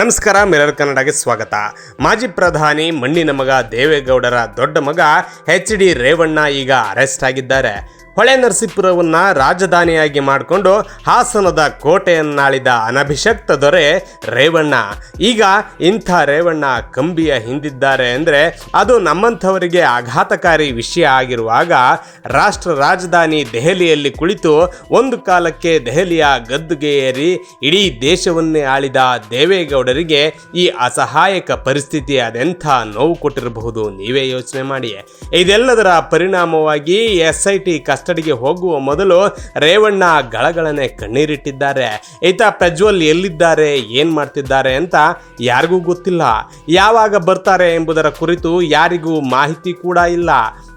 ನಮಸ್ಕಾರ, ಮಿರರ್ ಕನ್ನಡಗೆ ಸ್ವಾಗತ. ಮಾಜಿ ಪ್ರಧಾನಿ, ಮಣ್ಣಿನ ಮಗ ದೇವೇಗೌಡರ ದೊಡ್ಡ ಮಗ ಎಚ್ ಡಿ ರೇವಣ್ಣ ಈಗ ಅರೆಸ್ಟ್ ಆಗಿದ್ದಾರೆ. ಹೊಳೆ ನರಸೀಪುರವನ್ನ ರಾಜಧಾನಿಯಾಗಿ ಮಾಡಿಕೊಂಡು ಹಾಸನದ ಕೋಟೆಯನ್ನಾಳಿದ ಅನಭಿಷಕ್ತ ದೊರೆ ರೇವಣ್ಣ. ಈಗ ಇಂಥ ರೇವಣ್ಣ ಕಂಬಿಯ ಹಿಂದಿದ್ದಾರೆ ಅಂದರೆ ಅದು ನಮ್ಮಂಥವರಿಗೆ ಆಘಾತಕಾರಿ ವಿಷಯ ಆಗಿರುವಾಗ ರಾಷ್ಟ್ರ ರಾಜಧಾನಿ ದೆಹಲಿಯಲ್ಲಿ ಕುಳಿತು ಒಂದು ಕಾಲಕ್ಕೆ ದೆಹಲಿಯ ಗದ್ದುಗೆ ಏರಿ ಇಡೀ ದೇಶವನ್ನೇ ಆಳಿದ ದೇವೇಗೌಡರಿಗೆ ಈ ಅಸಹಾಯಕ ಪರಿಸ್ಥಿತಿ ಅದೆಂಥ ನೋವು ಕೊಟ್ಟಿರಬಹುದು? ನೀವೇ ಯೋಚನೆ ಮಾಡಿ ಇದೆಲ್ಲದರ ಪರಿಣಾಮವಾಗಿ ಎಸ್ ಐ ಟಿ ಕಸ್ಟಡಿಗೆ ಹೋಗುವ ಮೊದಲು ರೇವಣ್ಣ ಗಳಗಳನೆ ಕಣ್ಣೀರಿಟ್ಟಿದ್ದಾರೆ. ಈತ ಪ್ರಜ್ವಲ್ ಎಲ್ಲಿದ್ದಾರೆ, ಏನ್ ಮಾಡ್ತಿದ್ದಾರೆ ಅಂತ ಯಾರಿಗೂ ಗೊತ್ತಿಲ್ಲ. ಯಾವಾಗ ಬರ್ತಾರೆ ಎಂಬುದರ ಕುರಿತು ಯಾರಿಗೂ ಮಾಹಿತಿ ಕೂಡ ಇಲ್ಲ.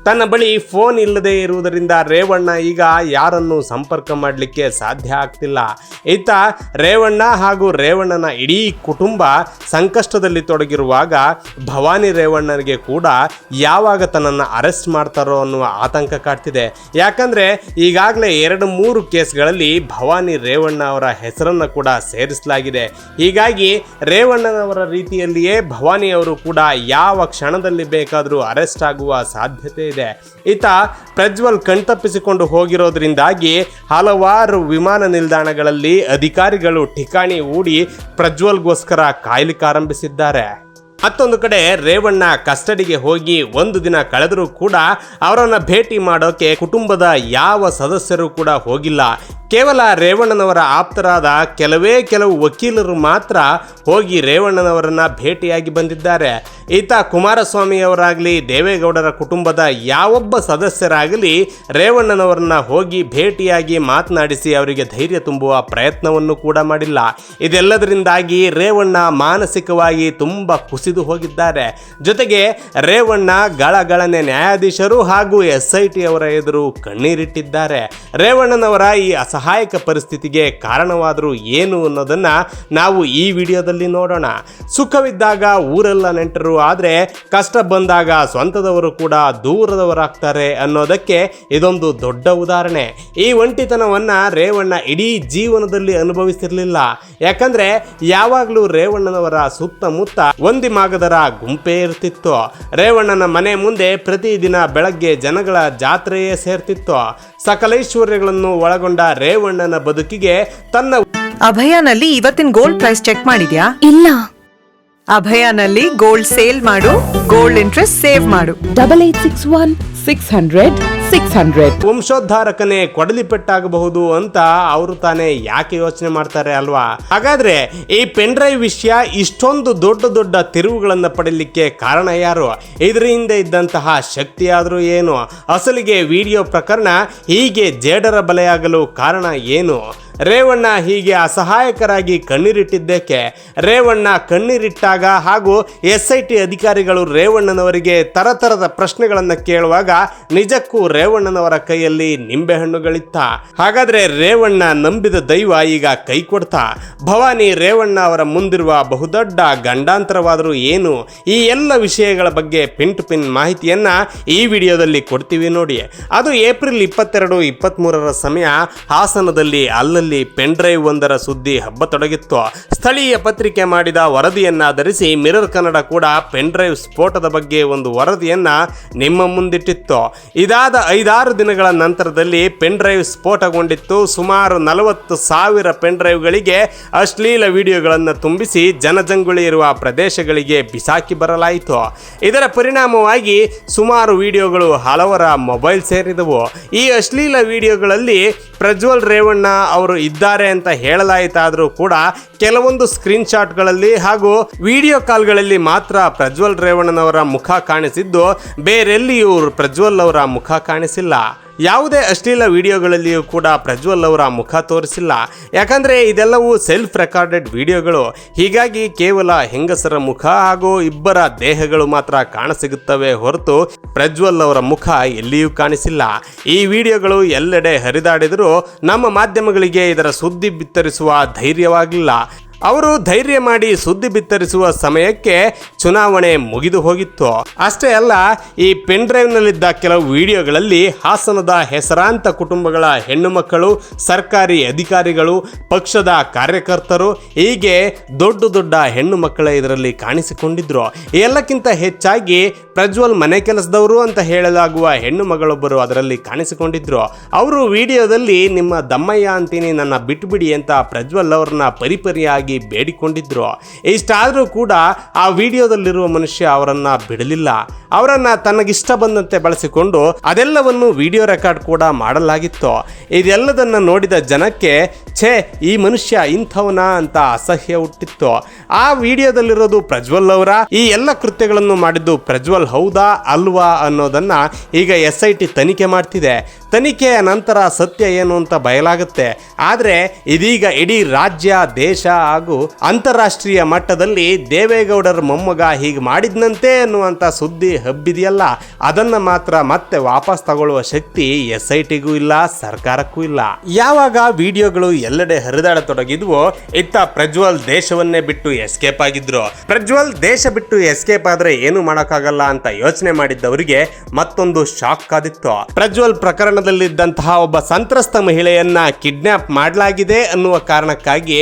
ತನ್ನ ಬಳಿ ಫೋನ್ ಇಲ್ಲದೆ ಇರುವುದರಿಂದ ರೇವಣ್ಣ ಈಗ ಯಾರನ್ನು ಸಂಪರ್ಕ ಮಾಡಲಿಕ್ಕೆ ಸಾಧ್ಯ ಆಗ್ತಿಲ್ಲ. ಇತ್ತ ರೇವಣ್ಣ ಹಾಗೂ ರೇವಣ್ಣನ ಇಡೀ ಕುಟುಂಬ ಸಂಕಷ್ಟದಲ್ಲಿ ತೊಡಗಿರುವಾಗ ಭವಾನಿ ರೇವಣ್ಣನಿಗೆ ಕೂಡ ಯಾವಾಗ ತನ್ನನ್ನು ಅರೆಸ್ಟ್ ಮಾಡ್ತಾರೋ ಅನ್ನುವ ಆತಂಕ ಕಾಡ್ತಿದೆ. ಯಾಕಂದರೆ ಈಗಾಗಲೇ ಎರಡು ಮೂರು ಕೇಸ್ಗಳಲ್ಲಿ ಭವಾನಿ ರೇವಣ್ಣ ಅವರ ಹೆಸರನ್ನು ಕೂಡ ಸೇರಿಸಲಾಗಿದೆ. ಹೀಗಾಗಿ ರೇವಣ್ಣನವರ ರೀತಿಯಲ್ಲಿಯೇ ಭವಾನಿಯವರು ಕೂಡ ಯಾವ ಕ್ಷಣದಲ್ಲಿ ಬೇಕಾದರೂ ಅರೆಸ್ಟ್ ಆಗುವ ಸಾಧ್ಯತೆ ಇದೆ. ಈತ ಪ್ರಜ್ವಲ್ ಕಣ್ತಪ್ಪಿಸಿಕೊಂಡು ಹೋಗಿರೋದ್ರಿಂದಾಗಿ ಹಲವಾರು ವಿಮಾನ ನಿಲ್ದಾಣಗಳಲ್ಲಿ ಅಧಿಕಾರಿಗಳು ಠಿಕಾಣಿ ಹೂಡಿ ಪ್ರಜ್ವಲ್ಗೋಸ್ಕರ ಕಾಯ್ಲಿಕ್ಕೆ ಆರಂಭಿಸಿದ್ದಾರೆ. ಮತ್ತೊಂದು ಕಡೆ ರೇವಣ್ಣ ಕಸ್ಟಡಿಗೆ ಹೋಗಿ ಒಂದು ದಿನ ಕಳೆದರೂ ಕೂಡ ಅವರನ್ನ ಭೇಟಿ ಮಾಡೋಕೆ ಕುಟುಂಬದ ಯಾವ ಸದಸ್ಯರು ಕೂಡ ಹೋಗಿಲ್ಲ. ಕೇವಲ ರೇವಣ್ಣನವರ ಆಪ್ತರಾದ ಕೆಲವೇ ಕೆಲವು ವಕೀಲರು ಮಾತ್ರ ಹೋಗಿ ರೇವಣ್ಣನವರನ್ನ ಭೇಟಿಯಾಗಿ ಬಂದಿದ್ದಾರೆ. ಈತ ಕುಮಾರಸ್ವಾಮಿಯವರಾಗಲಿ, ದೇವೇಗೌಡರ ಕುಟುಂಬದ ಯಾವೊಬ್ಬ ಸದಸ್ಯರಾಗಲಿ ರೇವಣ್ಣನವರನ್ನ ಹೋಗಿ ಭೇಟಿಯಾಗಿ ಮಾತನಾಡಿಸಿ ಅವರಿಗೆ ಧೈರ್ಯ ತುಂಬುವ ಪ್ರಯತ್ನವನ್ನು ಕೂಡ ಮಾಡಿಲ್ಲ. ಇದೆಲ್ಲದರಿಂದಾಗಿ ರೇವಣ್ಣ ಮಾನಸಿಕವಾಗಿ ತುಂಬ ಕುಸಿದು ಹೋಗಿದ್ದಾರೆ. ಜೊತೆಗೆ ರೇವಣ್ಣ ಗಳಗಳನೆ ನ್ಯಾಯಾಧೀಶರು ಹಾಗೂ ಎಸ್ ಐ ಟಿ ಅವರ ಎದುರು ಕಣ್ಣೀರಿಟ್ಟಿದ್ದಾರೆ. ರೇವಣ್ಣನವರ ಈ ಅಸಹಾಯಕ ಪರಿಸ್ಥಿತಿಗೆ ಕಾರಣವಾದರೂ ಏನು ಅನ್ನೋದನ್ನ ನಾವು ಈ ವಿಡಿಯೋದಲ್ಲಿ ನೋಡೋಣ. ಸುಖವಿದ್ದಾಗ ಊರೆಲ್ಲ ನೆಂಟರು, ಆದರೆ ಕಷ್ಟ ಬಂದಾಗ ಸ್ವಂತದವರು ಕೂಡ ದೂರದವರಾಗ್ತಾರೆ ಅನ್ನೋದಕ್ಕೆ ಇದೊಂದು ದೊಡ್ಡ ಉದಾಹರಣೆ. ಈ ಒಂಟಿತನವನ್ನ ರೇವಣ್ಣ ಇಡೀ ಜೀವನದಲ್ಲಿ ಅನುಭವಿಸಿರಲಿಲ್ಲ ಯಾಕಂದ್ರೆ ಯಾವಾಗಲೂ ರೇವಣ್ಣನವರ ಸುತ್ತಮುತ್ತ ಒಂದಿಮಾಗದರ ಗುಂಪೇ ಇರ್ತಿತ್ತು. ರೇವಣ್ಣನ ಮನೆ ಮುಂದೆ ಪ್ರತಿದಿನ ಬೆಳಗ್ಗೆ ಜನಗಳ ಜಾತ್ರೆಯೇ ಸೇರ್ತಿತ್ತು. ಸಕಲೈಶ್ವರ್ಯಗಳನ್ನು ಒಳಗೊಂಡ ರೇವಣ್ಣನ ಬದುಕಿಗೆ ತನ್ನ ಅಭಯನಲ್ಲಿ ಇವತ್ತಿನ ಗೋಲ್ಡ್ ಪ್ರೈಸ್ ಚೆಕ್ ಮಾಡಿದ್ಯಾ? ಇಲ್ಲ. ಅಭಯನಲ್ಲಿ ಗೋಲ್ಡ್ ಸೇಲ್ ಮಾಡು ಗೋಲ್ಡ್ ಇಂಟ್ರೆಸ್ಟ್ ಸೇವ್ ಮಾಡು. Double eight six one six hundred six hundred ವಂಶೋದ್ಧಾರಕನೇ ಕೊಡಲಿ ಪೆಟ್ಟಾಗಬಹುದು ಅಂತ ಅವರು ತಾನೇ ಯಾಕೆ ಯೋಚನೆ ಮಾಡ್ತಾರೆ ಅಲ್ವಾ? ಹಾಗಾದ್ರೆ ಈ ಪೆನ್ ಡ್ರೈವ್ ವಿಷಯ ಇಷ್ಟೊಂದು ದೊಡ್ಡ ದೊಡ್ಡ ತಿರುವುಗಳನ್ನು ಪಡೀಲಿಕ್ಕೆ ಕಾರಣ ಯಾರು? ಇದರ ಹಿಂದೆ ಇದ್ದಂತಹ ಶಕ್ತಿ ಆದರೂ ಏನು? ಅಸಲಿಗೆ ವಿಡಿಯೋ ಪ್ರಕರಣ ಹೀಗೆ ಜೇಡರ ಬಲೆಯಾಗಲು ಕಾರಣ ಏನು? ರೇವಣ್ಣ ಹೀಗೆ ಅಸಹಾಯಕರಾಗಿ ಕಣ್ಣೀರಿಟ್ಟಿದ್ದಕ್ಕೆ ರೇವಣ್ಣ ಕಣ್ಣೀರಿಟ್ಟಾಗ ಹಾಗೂ ಎಸ್ ಐ ಟಿ ಅಧಿಕಾರಿಗಳು ರೇವಣ್ಣನವರಿಗೆ ತರತರದ ಪ್ರಶ್ನೆಗಳನ್ನು ಕೇಳುವಾಗ ನಿಜಕ್ಕೂ ರೇವಣ್ಣನವರ ಕೈಯಲ್ಲಿ ನಿಂಬೆಹಣ್ಣುಗಳಿತ್ತ. ಹಾಗಾದರೆ ರೇವಣ್ಣ ನಂಬಿದ ದೈವ ಈಗ ಕೈ ಕೊಡ್ತಾ. ಭವಾನಿ ರೇವಣ್ಣ ಅವರ ಮುಂದಿರುವ ಬಹುದೊಡ್ಡ ಗಂಡಾಂತರವಾದರೂ ಏನು? ಈ ಎಲ್ಲ ವಿಷಯಗಳ ಬಗ್ಗೆ ಪಿನ್ ಪಿನ್ ಮಾಹಿತಿಯನ್ನ ಈ ವಿಡಿಯೋದಲ್ಲಿ ಕೊಡ್ತೀವಿ ನೋಡಿ. ಅದು ಏಪ್ರಿಲ್ ಇಪ್ಪತ್ತೆರಡು ಇಪ್ಪತ್ತ್ಮೂರರ ಸಮಯ ಹಾಸನದಲ್ಲಿ ಅಲ್ಲಲ್ಲಿ ಪೆನ್ ಡ್ರೈವ್ ಒಂದರ ಸುದ್ದಿ ಹಬ್ಬತೊಡಗಿತ್ತು ಸ್ಥಳೀಯ ಪತ್ರಿಕೆ ಮಾಡಿದ ವರದಿಯನ್ನಾಧರಿಸಿ ಮಿರರ್ ಕನ್ನಡ ಕೂಡ ಪೆನ್ ಡ್ರೈವ್ ಸ್ಫೋಟದ ಬಗ್ಗೆ ಒಂದು ವರದಿಯನ್ನ ನಿಮ್ಮ ಮುಂದಿಟ್ಟಿತ್ತು. ಇದಾದ ಐದಾರು ದಿನಗಳ ನಂತರದಲ್ಲಿ ಪೆನ್ ಡ್ರೈವ್ ಸ್ಫೋಟಗೊಂಡಿತ್ತು. ಸುಮಾರು ನಲವತ್ತು ಸಾವಿರ ಪೆನ್ ಡ್ರೈವ್ಗಳಿಗೆ ಅಶ್ಲೀಲ ವಿಡಿಯೋಗಳನ್ನು ತುಂಬಿಸಿ ಜನಜಂಗುಳಿ ಇರುವ ಪ್ರದೇಶಗಳಿಗೆ ಬಿಸಾಕಿ ಬರಲಾಯಿತು. ಇದರ ಪರಿಣಾಮವಾಗಿ ಸುಮಾರು ವಿಡಿಯೋಗಳು ಹಲವರ ಮೊಬೈಲ್ ಸೇರಿದವು. ಈ ಅಶ್ಲೀಲ ವಿಡಿಯೋಗಳಲ್ಲಿ ಪ್ರಜ್ವಲ್ ರೇವಣ್ಣ ಅವರು ಇದ್ದಾರೆ ಅಂತ ಹೇಳಲಾಯಿತಾದರೂ ಕೂಡ ಕೆಲವೊಂದು ಸ್ಕ್ರೀನ್ ಶಾಟ್ಗಳಲ್ಲಿ ಹಾಗೂ ವಿಡಿಯೋ ಕಾಲ್ಗಳಲ್ಲಿ ಮಾತ್ರ ಪ್ರಜ್ವಲ್ ರೇವಣ್ಣನವರ ಮುಖ ಕಾಣಿಸಿದ್ದು, ಬೇರೆಲ್ಲಿಯೂ ಪ್ರಜ್ವಲ್ ಅವರ ಮುಖ ಕಾಣಿಸಿಲ್ಲ. ಯಾವುದೇ ಅಶ್ಲೀಲ ವಿಡಿಯೋಗಳಲ್ಲಿಯೂ ಕೂಡ ಪ್ರಜ್ವಲ್ ಅವರ ಮುಖ ತೋರಿಸಿಲ್ಲ. ಯಾಕಂದರೆ ಇದೆಲ್ಲವೂ ಸೆಲ್ಫ್ ರೆಕಾರ್ಡೆಡ್ ವಿಡಿಯೋಗಳು. ಹೀಗಾಗಿ ಕೇವಲ ಹೆಂಗಸರ ಮುಖ ಹಾಗೂ ಇಬ್ಬರ ದೇಹಗಳು ಮಾತ್ರ ಕಾಣಸಿಗುತ್ತವೆ ಹೊರತು ಪ್ರಜ್ವಲ್ ಅವರ ಮುಖ ಎಲ್ಲಿಯೂ ಕಾಣಿಸಿಲ್ಲ. ಈ ವಿಡಿಯೋಗಳು ಎಲ್ಲೆಡೆ ಹರಿದಾಡಿದರೂ ನಮ್ಮ ಮಾಧ್ಯಮಗಳಿಗೆ ಇದರ ಸುದ್ದಿ ಬಿತ್ತರಿಸುವ ಧೈರ್ಯವಾಗಿಲ್ಲ. ಅವರು ಧೈರ್ಯ ಮಾಡಿ ಸುದ್ದಿ ಬಿತ್ತರಿಸುವ ಸಮಯಕ್ಕೆ ಚುನಾವಣೆ ಮುಗಿದು ಹೋಗಿತ್ತು. ಅಷ್ಟೇ ಅಲ್ಲ, ಈ ಪೆನ್ ಡ್ರೈವ್ನಲ್ಲಿದ್ದ ಕೆಲವು ವಿಡಿಯೋಗಳಲ್ಲಿ ಹಾಸನದ ಹೆಸರಾಂತ ಕುಟುಂಬಗಳ ಹೆಣ್ಣು ಮಕ್ಕಳು ಸರ್ಕಾರಿ ಅಧಿಕಾರಿಗಳು, ಪಕ್ಷದ ಕಾರ್ಯಕರ್ತರು, ಹೀಗೆ ದೊಡ್ಡ ದೊಡ್ಡ ಹೆಣ್ಣು ಮಕ್ಕಳ ಇದರಲ್ಲಿ ಕಾಣಿಸಿಕೊಂಡಿದ್ರು. ಎಲ್ಲಕ್ಕಿಂತ ಹೆಚ್ಚಾಗಿ ಪ್ರಜ್ವಲ್ ಮನೆ ಕೆಲಸದವರು ಅಂತ ಹೇಳಲಾಗುವ ಹೆಣ್ಣು ಮಗಳೊಬ್ಬರು ಅದರಲ್ಲಿ ಕಾಣಿಸಿಕೊಂಡಿದ್ರು. ಅವರು ವಿಡಿಯೋದಲ್ಲಿ, ನಿಮ್ಮ ದಮ್ಮಯ್ಯ ಅಂತೀನಿ, ನನ್ನ ಬಿಟ್ಟುಬಿಡಿ ಅಂತ ಪ್ರಜ್ವಲ್ ಅವ್ರನ್ನ ಪರಿಪರಿಯಾಗಿ ಬೇಡಿಕೊಂಡಿದ್ರು. ಇಷ್ಟಾದರೂ ಕೂಡ ಆ ವಿಡಿಯೋದಲ್ಲಿರುವ ಮನುಷ್ಯ ಅವರನ್ನ ಬಿಡಲಿಲ್ಲ. ಅವರನ್ನ ತನಗಿಷ್ಟ ಬಂದಂತೆ ಬಳಸಿಕೊಂಡು ಅದೆಲ್ಲವನ್ನು ವಿಡಿಯೋ ರೆಕಾರ್ಡ್ ಕೂಡ ಮಾಡಲಾಗಿತ್ತು. ಇದೆಲ್ಲದನ್ನ ನೋಡಿದ ಜನಕ್ಕೆ ಛೇ, ಈ ಮನುಷ್ಯ ಇಂಥವನ ಅಂತ ಅಸಹ್ಯ ಹುಟ್ಟಿತ್ತು. ಆ ವಿಡಿಯೋದಲ್ಲಿರೋದು ಪ್ರಜ್ವಲ್ ಅವರ. ಈ ಎಲ್ಲ ಕೃತ್ಯಗಳನ್ನು ಮಾಡಿದ್ದು ಪ್ರಜ್ವಲ್ ಹೌದಾ, ಅಲ್ವಾ ಅನ್ನೋದನ್ನ ಈಗ ಎಸ್ ಐ ಟಿ ತನಿಖೆ ಮಾಡ್ತಿದೆ. ತನಿಖೆಯ ನಂತರ ಸತ್ಯ ಏನು ಅಂತ ಬಯಲಾಗುತ್ತೆ. ಆದರೆ ಇದೀಗ ಇಡೀ ರಾಜ್ಯ, ದೇಶ ಹಾಗೂ ಅಂತಾರಾಷ್ಟ್ರೀಯ ಮಟ್ಟದಲ್ಲಿ ದೇವೇಗೌಡರ ಮೊಮ್ಮಗ ಹೀಗೆ ಮಾಡಿದ್ನಂತೆ ಅನ್ನುವಂಥ ಸುದ್ದಿ ಹಬ್ಬಿದೆಯಲ್ಲ. ಅದನ್ನ ಮಾತ್ರ ಮತ್ತೆ ವಾಪಸ್ ತಗೊಳ್ಳುವ ಶಕ್ತಿ ಎಸ್ ಐ ಟಿಗೂ ಇಲ್ಲ, ಸರ್ಕಾರಕ್ಕೂ ಇಲ್ಲ. ಯಾವಾಗ ವಿಡಿಯೋಗಳು ಎಲ್ಲೆಡೆ ಹರಿದಾಡತೊಡಗಿದ್ವೋ, ಇತ್ತ ಪ್ರಜ್ವಲ್ ದೇಶವನ್ನೇ ಬಿಟ್ಟು ಎಸ್ಕೇಪ್ ಆಗಿದ್ರು. ಪ್ರಜ್ವಲ್ ದೇಶ ಬಿಟ್ಟು ಎಸ್ಕೇಪ್ ಆದ್ರೆ ಏನು ಮಾಡೋಕ್ಕಾಗಲ್ಲ ಅಂತ ಯೋಚನೆ ಮಾಡಿದ್ದವರಿಗೆ ಮತ್ತೊಂದು ಶಾಕ್ ಆದಿತ್ತು. ಪ್ರಜ್ವಲ್ ಪ್ರಕರಣದಲ್ಲಿದ್ದಂತಹ ಒಬ್ಬ ಸಂತ್ರಸ್ತ ಮಹಿಳೆಯನ್ನ ಕಿಡ್ನಾಪ್ ಮಾಡಲಾಗಿದೆ ಅನ್ನುವ ಕಾರಣಕ್ಕಾಗಿ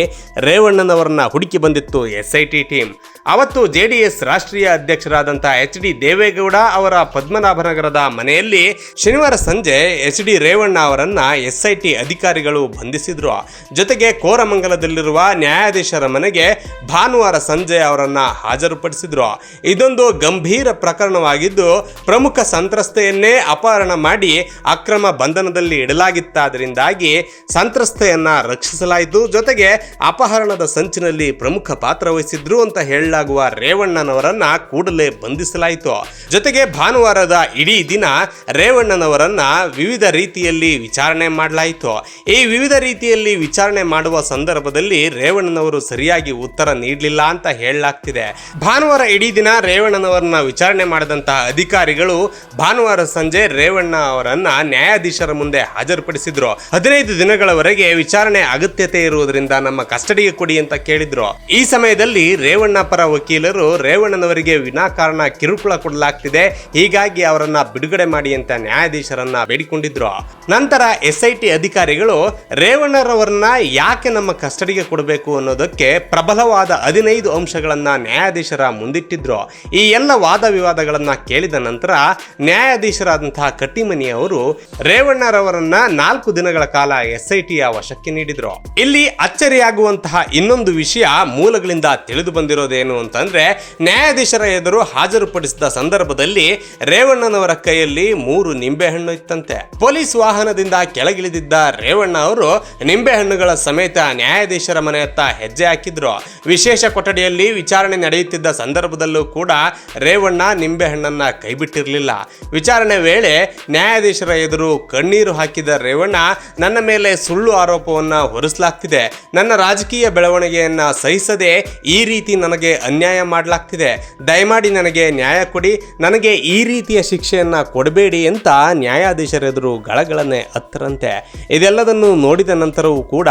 ರೇವಣ್ಣನವರನ್ನ ಹುಡುಕಿ ಬಂದಿತ್ತು ಎಸ್ ಐ ಟಿ ಟೀಮ್. ಅವತ್ತು ಜೆ ಡಿ ಎಸ್ ರಾಷ್ಟ್ರೀಯ ಅಧ್ಯಕ್ಷರಾದಂತಹ ಎಚ್ ಡಿ ದೇವೇಗೌಡ ಅವರ ಪದ್ಮನಾಭನಗರದ ಮನೆಯಲ್ಲಿ ಶನಿವಾರ ಸಂಜೆ ಎಚ್ ಡಿ ರೇವಣ್ಣ ಅವರನ್ನ ಎಸ್ ಅಧಿಕಾರಿಗಳು ಬಂಧಿಸಿದ್ರು. ಜೊತೆಗೆ ಕೋರಮಂಗಲದಲ್ಲಿರುವ ನ್ಯಾಯಾಧೀಶರ ಮನೆಗೆ ಭಾನುವಾರ ಸಂಜೆ ಅವರನ್ನ ಹಾಜರುಪಡಿಸಿದ್ರು. ಇದೊಂದು ಗಂಭೀರ ಪ್ರಕರಣವಾಗಿದ್ದು ಪ್ರಮುಖ ಸಂತ್ರಸ್ತೆಯನ್ನೇ ಅಪಹರಣ ಮಾಡಿ ಅಕ್ರಮ ಬಂಧನದಲ್ಲಿ ಇಡಲಾಗಿತ್ತಾದ್ರಿಂದಾಗಿ ಸಂತ್ರಸ್ತೆಯನ್ನ ರಕ್ಷಿಸಲಾಯಿತು. ಜೊತೆಗೆ ಅಪಹರಣದ ಸಂಚಿನಲ್ಲಿ ಪ್ರಮುಖ ಪಾತ್ರ ವಹಿಸಿದ್ರು ಅಂತ ಹೇಳಲಾಗುವ ರೇವಣ್ಣನವರನ್ನ ಕೂಡಲೇ ಬಂಧಿಸಲಾಯಿತು. ಜೊತೆಗೆ ಭಾನುವಾರದ ಇಡೀ ದಿನ ರೇವಣ್ಣನವರನ್ನ ವಿವಿಧ ರೀತಿಯಲ್ಲಿ ವಿಚಾರಣೆ ಮಾಡಲಾಯಿತು. ಈ ವಿವಿಧ ರೀತಿಯಲ್ಲಿ ವಿಚಾರಣೆ ಮಾಡುವ ಸಂದರ್ಭದಲ್ಲಿ ರೇವಣ್ಣನವರು ಸರಿಯಾಗಿ ಉತ್ತರ ನೀಡಲಿಲ್ಲ ಅಂತ ಹೇಳಲಾಗ್ತಿದೆ. ಭಾನುವಾರ ಇಡೀ ದಿನ ರೇವಣ್ಣನವರನ್ನ ವಿಚಾರಣೆ ಮಾಡಿದಂತಹ ಅಧಿಕಾರಿಗಳು ಭಾನುವಾರ ಸಂಜೆ ರೇವಣ್ಣ ಅವರನ್ನ ನ್ಯಾಯಾಧೀಶರ ಮುಂದೆ ಹಾಜರುಪಡಿಸಿದ್ರು. ಹದಿನೈದು ದಿನಗಳವರೆಗೆ ವಿಚಾರಣೆ ಅಗತ್ಯತೆ ಇರುವುದರಿಂದ ನಮ್ಮ ಕಸ್ಟಡಿಗೆ ಕೊಡಿ ಅಂತ ಕೇಳಿದ್ರು. ಈ ಸಮಯದಲ್ಲಿ ರೇವಣ್ಣ ಪರ ವಕೀಲರು ರೇವಣ್ಣನವರಿಗೆ ವಿನಾಕಾರಣ ಕಿರುಕುಳ ಕೊಡಲಾಗ್ತಿದೆ. ಹೀಗಾಗಿ ಅವರನ್ನ ಬಿಡುಗಡೆ ಮಾಡಿ ಅಂತ ನ್ಯಾಯಾಧೀಶರನ್ನ ಬೇಡಿಕೊಂಡಿದ್ರು. ನಂತರ ಎಸ್ಐಟಿ ಅಧಿಕಾರಿಗಳು ಟಿ ರೇವಣ್ಣರವರನ್ನ ಯಾಕೆ ನಮ್ಮ ಕಸ್ಟಡಿಗೆ ಕೊಡಬೇಕು ಅನ್ನೋದಕ್ಕೆ ಪ್ರಬಲವಾದ ಹದಿನೈದು ಅಂಶಗಳನ್ನ ನ್ಯಾಯಾಧೀಶರ ಮುಂದಿಟ್ಟಿದ್ರು. ಈ ಎಲ್ಲ ವಾದ ವಿವಾದಗಳನ್ನ ಕೇಳಿದ ನಂತರ ನ್ಯಾಯಾಧೀಶರಾದಂತಹ ಕಟ್ಟಿಮನಿ ಅವರು ರೇವಣ್ಣರವರನ್ನ ನಾಲ್ಕು ದಿನಗಳ ಕಾಲ ಎಸ್ ಐ ವಶಕ್ಕೆ ನೀಡಿದ್ರು. ಇಲ್ಲಿ ಅಚ್ಚರಿಯಾಗುವಂತಹ ಇನ್ನೊಂದು ವಿಷಯ ಮೂಲಗಳಿಂದ ತಿಳಿದು ಬಂದಿರೋದೇನು ಅಂತಂದ್ರೆ ನ್ಯಾಯಾಧೀಶರ ಎದುರು ಹಾಜರುಪಡಿಸಿದ ಸಂದರ್ಭದಲ್ಲಿ ರೇವಣ್ಣನವರ ಕೈಯಲ್ಲಿ ಮೂರು ನಿಂಬೆಹಣ್ಣು ಇತ್ತಂತೆ. ಪೊಲೀಸ್ ವಾಹನದಿಂದ ಕೆಳಗಿಳಿದಿದ್ದ ರೇವಣ್ಣ ಅವರು ನಿಂಬೆಹಣ್ಣುಗಳ ಸಮೇತ ನ್ಯಾಯಾಧೀಶರ ಮನೆಯತ್ತ ಹೆಜ್ಜೆ ಹಾಕಿದ್ರು. ವಿಶೇಷ ಕೊಠಡಿಯಲ್ಲಿ ವಿಚಾರಣೆ ನಡೆಯುತ್ತಿದ್ದ ಸಂದರ್ಭದಲ್ಲೂ ಕೂಡ ರೇವಣ್ಣ ನಿಂಬೆಹಣ್ಣನ್ನ ಕೈಬಿಟ್ಟಿರಲಿಲ್ಲ. ವಿಚಾರಣೆ ವೇಳೆ ನ್ಯಾಯಾಧೀಶರ ಎದುರು ಕಣ್ಣೀರು ಹಾಕಿದ ರೇವಣ್ಣ, ನನ್ನ ಮೇಲೆ ಸುಳ್ಳು ಆರೋಪವನ್ನ ಹೊರಿಸಲಾಗ್ತಿದೆ. ನನ್ನ ರಾಜಕೀಯ ಬೆಳವಣಿಗೆಯನ್ನ ಸಹಿಸದೆ ಈ ರೀತಿ ನನಗೆ ಅನ್ಯಾಯ ಮಾಡಲಾಗ್ತಿದೆ. ದಯಮಾಡಿ ನನಗೆ ನ್ಯಾಯ ಕೊಡಿ. ನನಗೆ ಈ ರೀತಿಯ ಶಿಕ್ಷೆಯನ್ನ ಕೊಡಬೇಡಿ ಅಂತ ನ್ಯಾಯಾಧೀಶರ ಎದುರು ಗಳಗಳನ್ನೇ ಹತ್ತರಂತೆ. ಇದೆಲ್ಲದನ್ನು ನೋಡಿದ ನಂತರವೂ ಕೂಡ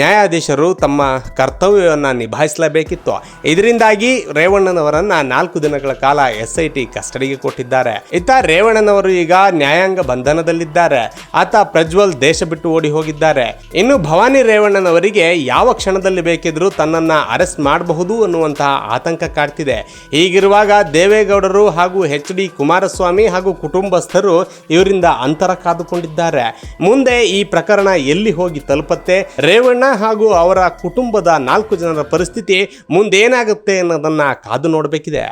ನ್ಯಾಯಾಧೀಶರು ತಮ್ಮ ಕರ್ತವ್ಯವನ್ನು ನಿಭಾಯಿಸಲೇಬೇಕಿತ್ತು. ಇದರಿಂದಾಗಿ ರೇವಣ್ಣನವರನ್ನ ನಾಲ್ಕು ದಿನಗಳ ಕಾಲ ಎಸ್ ಐ ಟಿ ಕಸ್ಟಡಿಗೆ ಕೊಟ್ಟಿದ್ದಾರೆ. ಇತ್ತ ರೇವಣ್ಣನವರು ಈಗ ನ್ಯಾಯಾಂಗ ಬಂಧನದಲ್ಲಿದ್ದಾರೆ. ಆತ ಪ್ರಜ್ವಲ್ ದೇಶ ಬಿಟ್ಟು ಓಡಿ ಹೋಗಿದ್ದಾರೆ. ಇನ್ನು ಭವಾನಿ ರೇವಣ್ಣನವರಿಗೆ ಯಾವ ಕ್ಷಣದಲ್ಲಿ ಬೇಕಿದ್ರೂ ತನ್ನನ್ನ ಅರೆಸ್ಟ್ ಮಾಡಬಹುದು ಅನ್ನುವಂತಹ ಆತಂಕ ಕಾಡ್ತಿದೆ. ಹೀಗಿರುವಾಗ ದೇವೇಗೌಡರು ಹಾಗೂ ಎಚ್ ಡಿ ಕುಮಾರಸ್ವಾಮಿ ಹಾಗೂ ಕುಟುಂಬಸ್ಥರು ಇವರಿಂದ ಅಂತರ ಕಾದುಕೊಂಡಿದ್ದಾರೆ. ಮುಂದೆ ಈ ಪ್ರಕರಣ ಎಲ್ಲಿ ಹೋಗಿ ತಲುಪತ್ತೆ? ರೇವಣ್ಣ ಹಾಗೂ ಅವರ ಕುಟುಂಬದ ನಾಲ್ಕು ಜನರ ಪರಿಸ್ಥಿತಿ ಮುಂದೇನಾಗುತ್ತೆ ಅನ್ನೋದನ್ನ ಕಾದು ನೋಡಬೇಕಿದೆ.